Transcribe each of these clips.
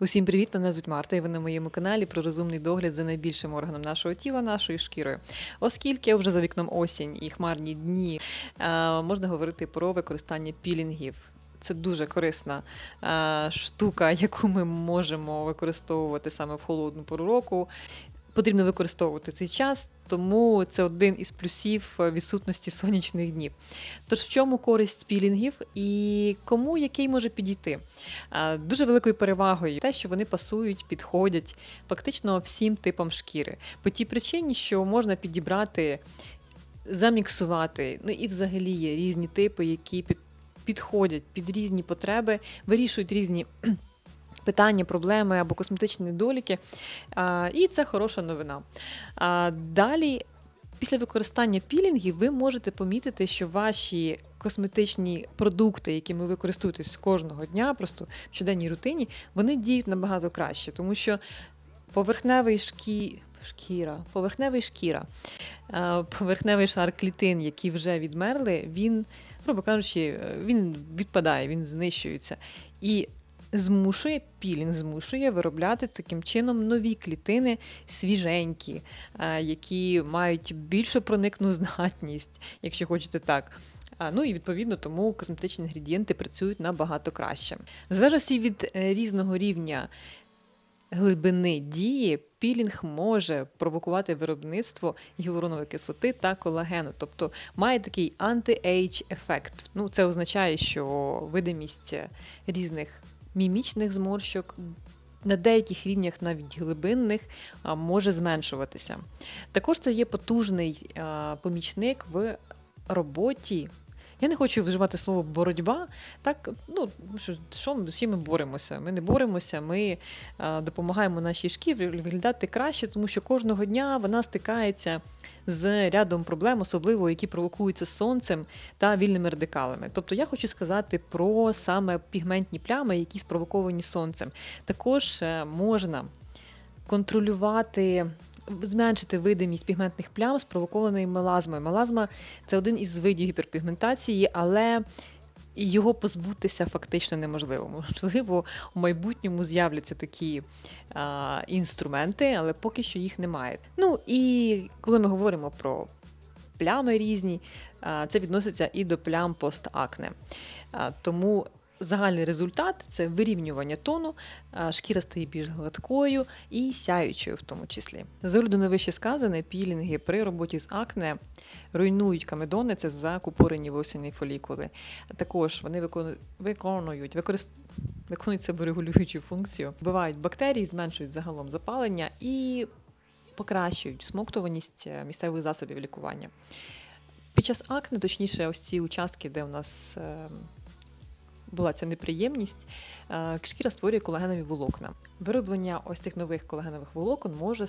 Усім привіт! Мене звуть Марта, і ви на моєму каналі про розумний догляд за найбільшим органом нашого тіла, нашою шкірою. Оскільки вже за вікном осінь і хмарні дні, е, можна говорити про використання пілінгів. Це дуже корисна е, штука, яку ми можемо використовувати саме в холодну пору року. Потрібно використовувати цей час, тому це один із плюсів е, відсутності сонячних днів. Тож в чому користь пілінгів і кому який може підійти? Дуже великою перевагою те, що вони пасують, підходять фактично всім типам шкіри. По тій причині, що можна підібрати, заміксувати. Ну і взагалі є різні типи, які під, підходять під різні потреби, вирішують різні. Питання, проблеми або косметичні недоліки, і це хороша новина. Далі, після використання пілінгів, ви можете помітити, що ваші косметичні продукти, якими ви користуєтесь кожного дня, просто в щоденній рутині, вони діють набагато краще, тому що поверхневий шкі... шкіра, поверхневий шкіра, поверхневий шар клітин, які вже відмерли, він, грубо кажучи, він відпадає, він знищується. І Змушує пілінг, змушує виробляти таким чином нові клітини, свіженькі, е, які мають більшу проникну здатність, якщо хочете так. Ну і відповідно тому косметичні інгредієнти працюють набагато краще. В залежності від е, різного рівня глибини дії, пілінг може провокувати виробництво гіалуронової кислоти та колагену, тобто має такий анти-ейдж ефект. Ну, це означає, що видимість різних мімічних зморщок. На деяких рівнях навіть глибинних може зменшуватися. Також це є потужний помічник в роботі. Я не хочу вживати слово боротьба. Так, ну що, що чим ми боремося? Ми не боремося, ми а, допомагаємо нашій шкірі виглядати краще, тому що кожного дня вона стикається з рядом проблем, особливо які провокуються сонцем та вільними радикалами. Тобто я хочу сказати про саме пігментні плями, які спровоковані сонцем. Також е, можна контролювати. Зменшити видимість пігментних плям, спровокованої мелазмою. Мелазма це один із видів гіперпігментації, але його позбутися фактично неможливо. Можливо, у майбутньому з'являться такі а, інструменти, але поки що їх немає. Ну і коли ми говоримо про плями різні, а, це відноситься і до плям постакне. А, тому Загальний результат це вирівнювання тону, шкіра стає більш гладкою і сяючою в тому числі. З огляду на вище сказане, пілінги при роботі з акне руйнують камедони, це закупорені восені фолікули. Також вони виконують, використ... виконують себе регулюючу функцію, вбивають бактерії, зменшують загалом запалення і покращують смоктуваність е, місцевих засобів лікування. Під час акне, точніше, ось ці участки, де у нас ем, була ця неприємність, е, шкіра створює колагенові волокна. Вироблення ось цих нових колагенових волокон може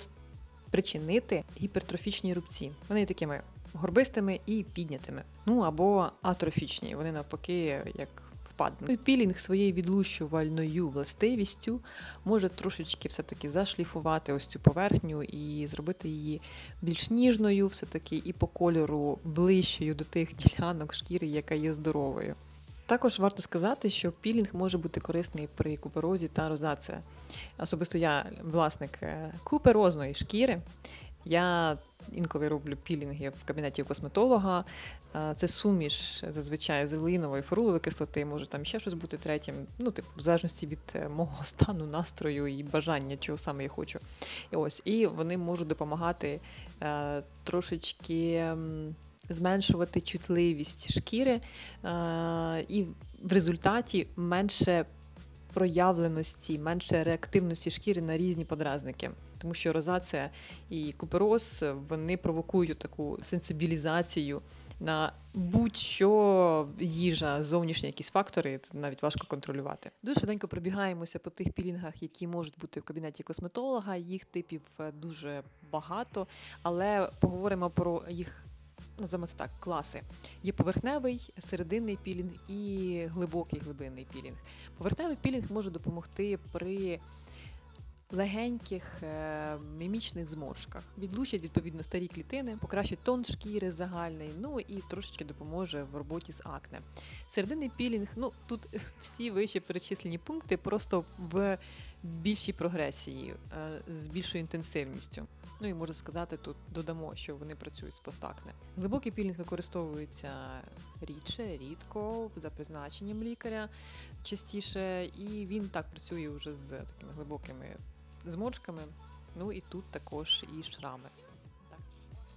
спричинити гіпертрофічні рубці. Вони такими горбистими і піднятими. Ну або атрофічні, вони навпаки, як впаднуть. Пілінг своєю відлущувальною властивістю може трошечки все-таки зашліфувати ось цю поверхню і зробити її більш ніжною, все-таки і по кольору ближчою до тих ділянок шкіри, яка є здоровою. Також варто сказати, що пілінг може бути корисний при куперозі та розація. Особисто я власник е, куперозної шкіри. Я інколи роблю пілінги в кабінеті косметолога. Е, це суміш зазвичай зелинової форулової кислоти, може там ще щось бути третім. Ну, типу, в залежності від е, мого стану, настрою і бажання, чого саме я хочу. І ось, і вони можуть допомагати трошечки зменшувати чутливість шкіри, е, і в результаті менше проявленості, менше реактивності шкіри на різні подразники. Тому що розація і купероз вони провокують таку сенсибілізацію на будь-що їжа, зовнішні якісь фактори, навіть важко контролювати. Дуже швиденько пробігаємося по тих пілінгах, які можуть бути в кабінеті косметолога. Їх типів е, дуже багато, але поговоримо про їх називаємо це так, класи. Є поверхневий, серединний пілінг і глибокий глибинний пілінг. Поверхневий пілінг може допомогти при легеньких е, мімічних зморшках. Відлучать відповідно старі клітини, покращить тон шкіри загальний, ну і трошечки допоможе в роботі з акне. Серединний пілінг, ну тут всі вище перечислені пункти, просто в більшій прогресії, е, з більшою інтенсивністю. Ну і можна сказати, тут додамо, що вони працюють з постакне. Глибокий пілінг використовується рідше, рідко, за призначенням лікаря частіше, і він так працює вже з такими глибокими зморшками. Ну і тут також і шрами.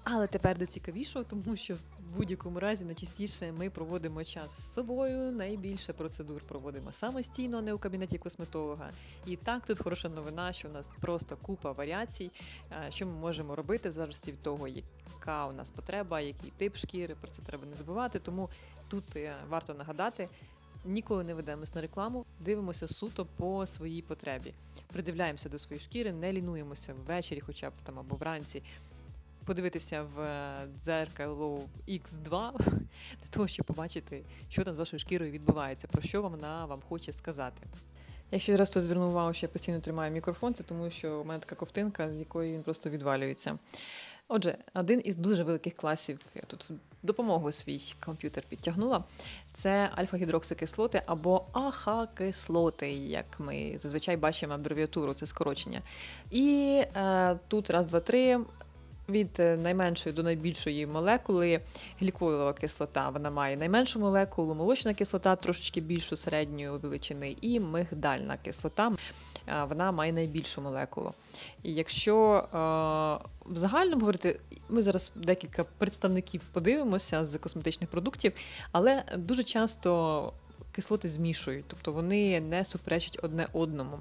Але тепер до цікавішого, тому що в будь-якому разі найчастіше ми проводимо час з собою. Найбільше процедур проводимо самостійно, а не у кабінеті косметолога. І так тут хороша новина, що у нас просто купа варіацій, е, що ми можемо робити в від того, яка у нас потреба, який тип шкіри. Про це треба не забувати. Тому тут е, варто нагадати. Ніколи не ведемось на рекламу, дивимося суто по своїй потребі. Придивляємося до своєї шкіри, не лінуємося ввечері, хоча б там або вранці. Подивитися в е, дзеркало X2 для того, щоб побачити, що там з вашою шкірою відбувається, про що вона вам хоче сказати. Якщо раз хтось звернув увагу, що я постійно тримаю мікрофон, це тому що у мене така ковтинка, з якої він просто відвалюється. Отже, один із дуже великих класів, я тут допомогу свій комп'ютер підтягнула, це альфа-гідроксикислоти або АХ-кислоти, як ми зазвичай бачимо абревіатуру, це скорочення. І е, тут раз, два, три. Від е, найменшої до найбільшої молекули гліколова кислота вона має найменшу молекулу, молочна кислота трошечки більшу середньої величини, і мигдальна кислота вона має найбільшу молекулу. І якщо е, в загальному говорити, ми зараз декілька представників подивимося з косметичних продуктів, але дуже часто кислоти змішують, тобто вони не суперечать одне одному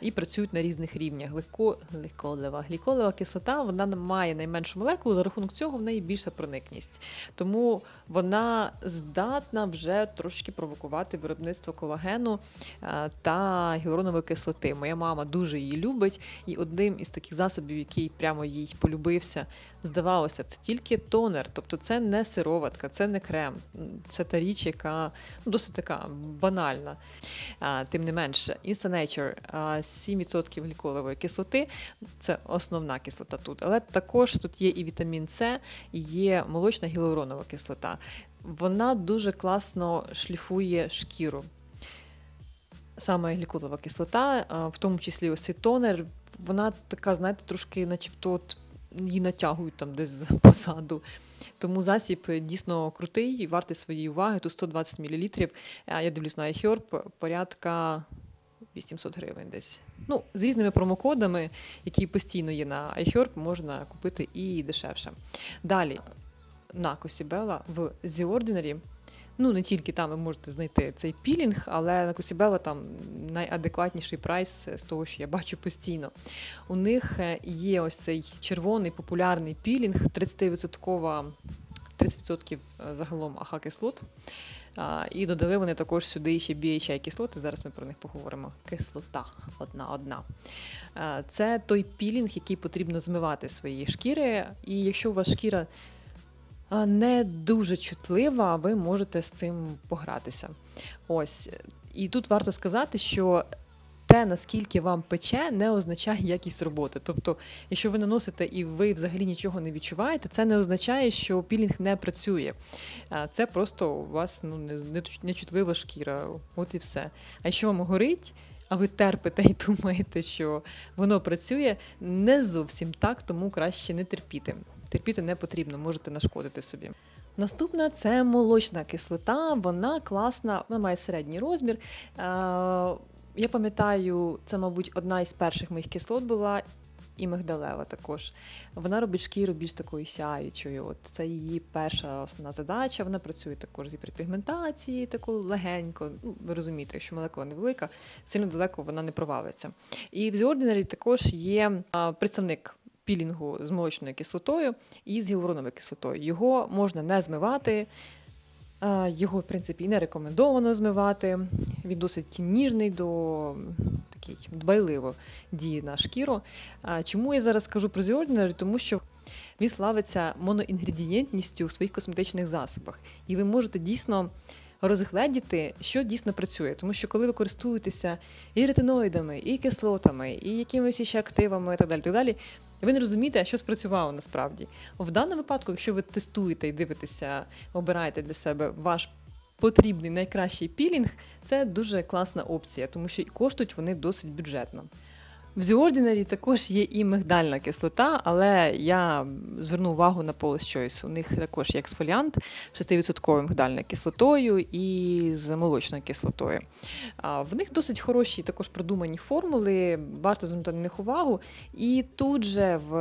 і працюють на різних рівнях. Глико, гліколева, гліколева кислота вона має найменшу молекулу, за рахунок цього в неї більша проникність. Тому вона здатна вже трошки провокувати виробництво колагену та гіалуронової кислоти. Моя мама дуже її любить, і одним із таких засобів, який прямо їй полюбився, здавалося, це тільки тонер, тобто це не сироватка, це не крем, це та річ, яка ну, досить така банальна. Тим не менше, Instanature а, 7% гліколової кислоти це основна кислота тут, але також тут є і вітамін С, і є молочна гіалуронова кислота. Вона дуже класно шліфує шкіру. Саме гліколова кислота, в тому числі ось цей тонер, вона така, знаєте, трошки, начебто, от її натягують там десь позаду. Тому засіб дійсно крутий вартий своєї уваги. Тут 120 мл. Я дивлюсь на iHerb, порядка 800 гривень десь. Ну, з різними промокодами, які постійно є на iHerb, можна купити і дешевше. Далі на Косібела в The Ordinary. Ну, не тільки там ви можете знайти цей пілінг, але на Косібела там найадекватніший прайс з того, що я бачу постійно. У них е, є ось цей червоний популярний пілінг, 30%, 30% загалом АХ-кислот. А, І додали вони також сюди ще BHI кислоти. Зараз ми про них поговоримо. Кислота одна одна. Це той пілінг, який потрібно змивати свої шкіри. І якщо у вас шкіра не дуже чутлива, ви можете з цим погратися. Ось. І тут варто сказати, що те, наскільки вам пече, не означає якість роботи. Тобто, якщо ви наносите і ви взагалі нічого не відчуваєте, це не означає, що пілінг не працює. Це просто у вас ну, не- нечутлива шкіра. От і все. А якщо вам горить, а ви терпите і думаєте, що воно працює, не зовсім так, тому краще не терпіти. Терпіти не потрібно, можете нашкодити собі. Наступна це молочна кислота. Вона класна, вона має середній розмір. Е, Я пам'ятаю, це, мабуть, одна із перших моїх кислот була. І мигдалева також. Вона робить шкіру більш такою сяючою. От це її перша основна задача. Вона працює також з гіперпігментацією, таку легенько. Ну, ви розумієте, якщо молекула невелика, сильно далеко вона не провалиться. І в The Ordinary також є представник пілінгу з молочною кислотою і з гіалуроновою кислотою. Його можна не змивати. Його, в принципі, і не рекомендовано змивати. Він досить ніжний до такий дбайливо діє на шкіру. Чому я зараз кажу про Ordinary? Тому що він славиться моноінгредієнтністю у своїх косметичних засобах. І ви можете дійсно розгледіти, що дійсно працює. Тому що коли ви користуєтеся і ретиноїдами, і кислотами, і якимись ще активами, і так далі, так далі, ви не розумієте, що спрацювало насправді. В даному випадку, якщо ви тестуєте і дивитеся, обираєте для себе ваш потрібний найкращий пілінг, це дуже класна опція, тому що і коштують вони досить бюджетно. В The Ordinary також є і мигдальна кислота, але я зверну увагу на Paula's Choice. У них також є ексфоліант 6% мигдальною кислотою і з молочною кислотою. В них досить хороші також продумані формули, варто звернути на них увагу. І тут же в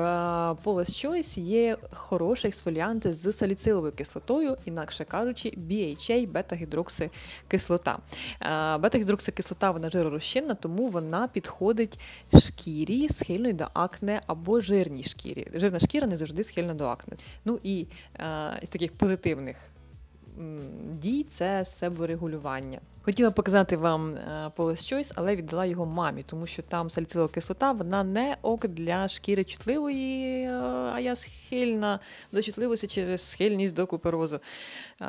Paula's Choice є хороші ексфоліанти з саліциловою кислотою, інакше кажучи, BHA, бета-гідроксикислота. Бета-гідроксикислота вона жиророзчинна, тому вона підходить шкірі схильної до акне або жирній шкірі. Жирна шкіра не завжди схильна до акне. Ну і е, з таких позитивних дій це себорегулювання. Хотіла показати вам е, Paula's Choice, але віддала його мамі, тому що там саліцилова кислота, вона не ок для шкіри чутливої, е, а я схильна до чутливості через схильність до куперозу.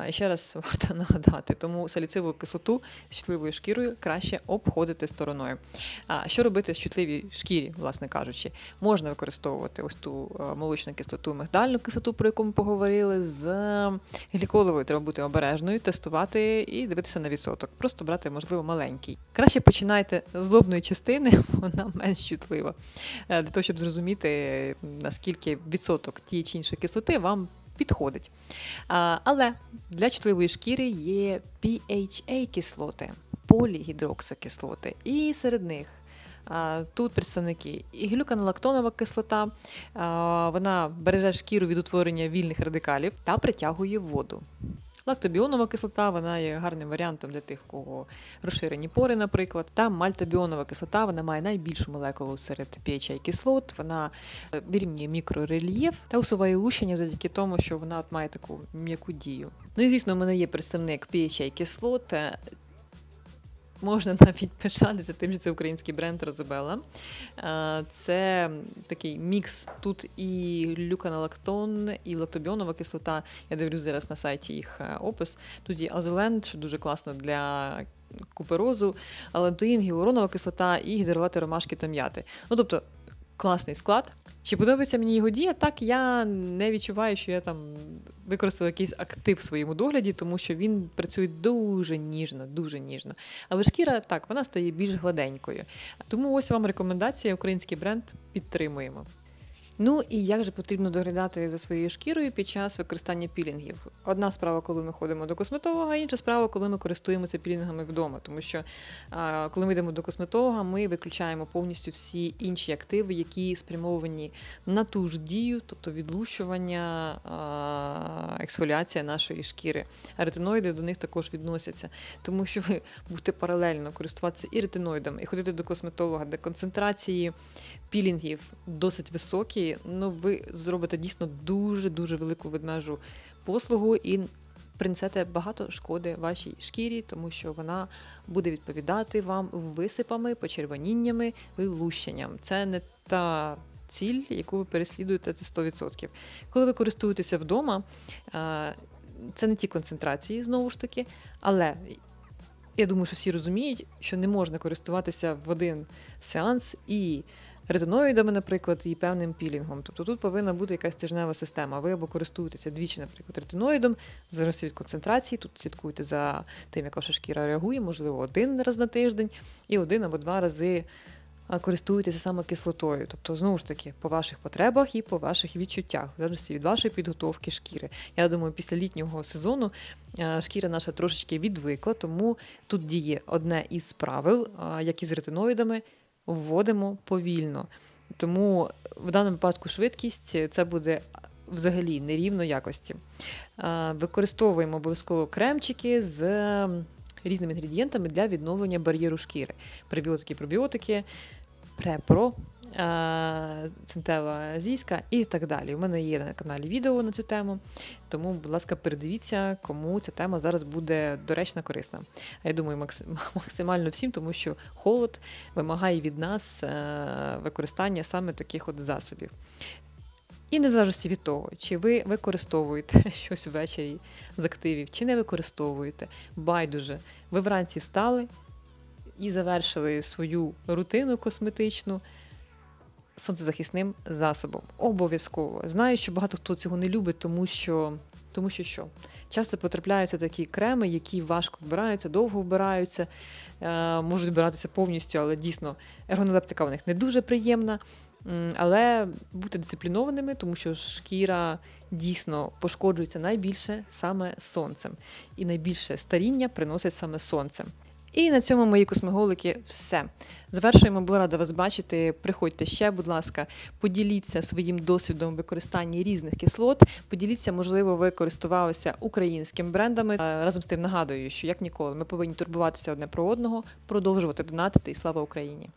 Ще раз варто нагадати, тому саліцилову кислоту з чутливою шкірою краще обходити стороною. А що робити з чутливій шкірі, власне кажучи? Можна використовувати ось ту е, молочну кислоту, мигдальну кислоту, про яку ми поговорили. З гліколовою треба бути обережною, тестувати і дивитися на відсоток. Просто брати, можливо, маленький. Краще починайте з лобної частини, вона менш чутлива, е, для того, щоб зрозуміти, наскільки відсоток тієї чи іншої кислоти вам підходить. А, Але для чутливої шкіри є PHA-кислоти, полігідроксикислоти, і серед них. а, Тут представники і глюканолактонова кислота, а, вона береже шкіру від утворення вільних радикалів та притягує воду. Лактобіонова кислота вона є гарним варіантом для тих, у кого розширені пори, наприклад. Та мальтобіонова кислота вона має найбільшу молекулу серед PHA кислот. Вона е, вирівнює мікрорельєф та усуває лущення завдяки тому, що вона от має таку м'яку дію. Ну і звісно, в мене є представник phi кислот. Можна навіть пишатися тим, що це український бренд Розабела. Е, Це такий мікс. Тут і люканалактон, і лактобіонова кислота. Я дивлюсь зараз на сайті їх е, опис. Тут є азоленд, що дуже класно для куперозу, алантоїн, гіалуронова кислота і гідролати ромашки та м'яти. Ну тобто класний склад. Чи подобається мені його дія? Так, я не відчуваю, що я там використала якийсь актив в своєму догляді, тому що він працює дуже ніжно, дуже ніжно. Але шкіра так, вона стає більш гладенькою. Тому ось вам рекомендація, український бренд підтримуємо. Ну і як же потрібно доглядати за своєю шкірою під час використання пілінгів? Одна справа, коли ми ходимо до косметолога, інша справа, коли ми користуємося пілінгами вдома. Тому що коли ми йдемо до косметолога, ми виключаємо повністю всі інші активи, які спрямовані на ту ж дію, тобто відлущування, ексфоліація нашої шкіри. А ретиноїди до них також відносяться, тому що ви будете паралельно користуватися і ретиноїдами, і ходити до косметолога, де концентрації пілінгів досить високі, ну ви зробите дійсно дуже дуже велику ведмежу послугу і принесете багато шкоди вашій шкірі, тому що вона буде відповідати вам висипами, почервоніннями, вилущенням. Це не та ціль, яку ви переслідуєте, це 100%. Коли ви користуєтеся вдома, е, це не ті концентрації, знову ж таки, але я думаю, що всі розуміють, що не можна користуватися в один сеанс і ретиноїдами, наприклад, і певним пілінгом. Тобто тут повинна бути якась тижнева система. Ви або користуєтеся двічі, наприклад, ретиноїдом, в залежності від концентрації. Тут слідкуйте за тим, як ваша шкіра реагує, можливо, один раз на тиждень і один або два рази. Користуєтеся саме кислотою, тобто знову ж таки по ваших потребах і по ваших відчуттях, в залежності від вашої підготовки шкіри. Я думаю, після літнього сезону шкіра наша трошечки відвикла, тому тут діє одне із правил, як і з ретиноїдами, вводимо повільно. Тому в даному випадку швидкість це буде взагалі нерівно якості. Е, Використовуємо обов'язково кремчики з різними інгредієнтами для відновлення бар'єру шкіри. Пребіотики, пробіотики, препро, е, центела азійська і так далі. У мене є на каналі відео на цю тему, тому, будь ласка, передивіться, кому ця тема зараз буде доречна, корисна. А я думаю, максимально всім, тому що холод вимагає від нас е, використання саме таких от засобів. І незалежності від того, чи ви використовуєте щось ввечері з активів, чи не використовуєте, байдуже, ви вранці встали і завершили свою рутину косметичну. Сонцезахисним засобом. Обов'язково. Знаю, що багато хто цього не любить, тому що. Тому що що? Часто потрапляються такі креми, які важко вбираються, довго вбираються, е, можуть вбиратися повністю, але дійсно ергонолептика у них не дуже приємна. Але бути дисциплінованими, тому що шкіра дійсно пошкоджується найбільше саме сонцем. І найбільше старіння приносить саме сонце. І на цьому мої космоголики все. Завершуємо, була рада вас бачити. Приходьте ще, будь ласка, поділіться своїм досвідом використання різних кислот. Поділіться, можливо, ви користувалися українськими брендами. Е, Разом з тим нагадую, що як ніколи ми повинні турбуватися одне про одного, продовжувати донатити і слава Україні.